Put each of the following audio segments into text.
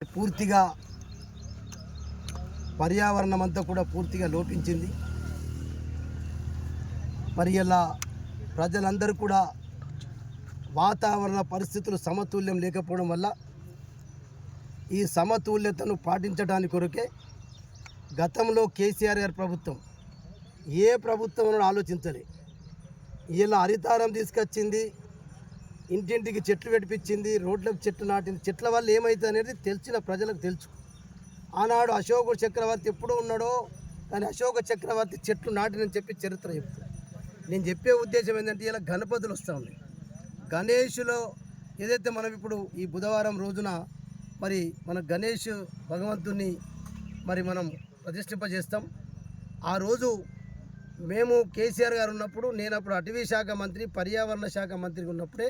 పూర్తిగా పర్యావరణం అంతా కూడా పూర్తిగా లోపించింది. మరి ఇలా ప్రజలందరూ కూడా వాతావరణ పరిస్థితులు సమతుల్యం లేకపోవడం వల్ల ఈ సమతుల్యతను పాటించడానికి కొరకే గతంలో కేసీఆర్ గారి ప్రభుత్వం ఏ ప్రభుత్వం ఆలోచించలే. ఇలా హరితారం తీసుకొచ్చింది ఇంటింటికి చెట్లు పెట్టించింది రోడ్లకు చెట్లు నాటింది. చెట్ల వల్ల ఏమైతే అనేది తెలిసిన ప్రజలకు తెలుసు. ఆనాడు అశోక చక్రవర్తి ఎప్పుడూ ఉన్నాడో కానీ అశోక చక్రవర్తి చెట్లు నాటినని చెప్పి చరిత్ర చెప్తాను నేను చెప్పే ఉద్దేశం ఏంటంటే ఇలా గణపతులు వస్తూ ఉన్నాయి. గణేషులో ఏదైతే మనం ఇప్పుడు ఈ బుధవారం రోజున మరి మన గణేష్ భగవంతుని మరి మనం ప్రతిష్ఠింపజేస్తాం. ఆ రోజు మేము కేసీఆర్ గారు ఉన్నప్పుడు నేను అప్పుడు అటవీ శాఖ మంత్రి పర్యావరణ శాఖ మంత్రి ఉన్నప్పుడే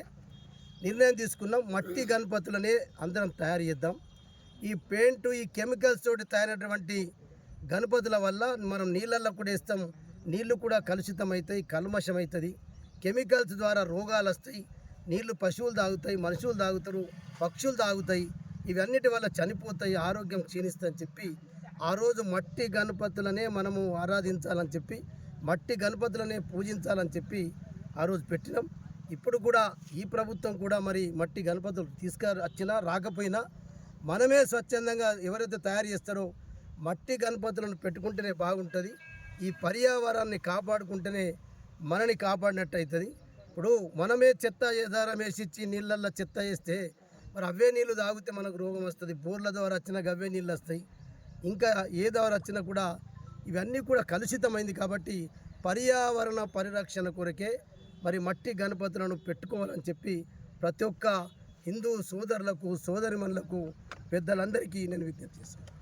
నిర్ణయం తీసుకున్నాం. మట్టి గణపతులనే అందరం తయారు చేద్దాం. ఈ పెయింట్ ఈ కెమికల్స్ తోటి తయారైనటువంటి గణపతుల వల్ల మనం నీళ్ళల్లో కూడా వేస్తాం. నీళ్ళు కూడా కలుషితం అవుతాయి కల్మషం అవుతుంది. కెమికల్స్ ద్వారా రోగాలు వస్తాయి. నీళ్ళు పశువులు తాగుతాయి మనుషులు తాగుతారు పక్షులు తాగుతాయి. ఇవన్నిటి వల్ల చనిపోతాయి ఆరోగ్యం క్షీణిస్తుందని చెప్పి ఆ రోజు మట్టి గణపతులనే మనము ఆరాధించాలని చెప్పి మట్టి గణపతులనే పూజించాలని చెప్పి ఆ రోజు పెట్టినాం. ఇప్పుడు కూడా ఈ ప్రభుత్వం కూడా మరి మట్టి గణపతులు తీసుకు వచ్చినా రాకపోయినా మనమే స్వచ్ఛందంగా ఎవరైతే తయారు చేస్తారో మట్టి గణపతులను పెట్టుకుంటేనే బాగుంటుంది. ఈ పర్యావరణాన్ని కాపాడుకుంటేనే మనని కాపాడినట్టు అవుతుంది ఇప్పుడు మనమే చెత్త ఏదారం వేసిచ్చి నీళ్ళల్లో చెత్త వేస్తే మరి అవే నీళ్ళు తాగితే మనకు రోగం వస్తుంది. బోర్ల ద్వారా వచ్చినా అవే నీళ్ళు వస్తాయి. ఇంకా ఏ ద్వారా వచ్చినా కూడా ఇవన్నీ కూడా కలుషితమైంది కాబట్టి పర్యావరణ పరిరక్షణ కొరకే మరి మట్టి గణపతులను పెట్టుకోవాలని చెప్పి ప్రతి ఒక్క హిందూ సోదరులకు సోదరిమణులకు పెద్దలందరికీ నేను విజ్ఞప్తి చేస్తాను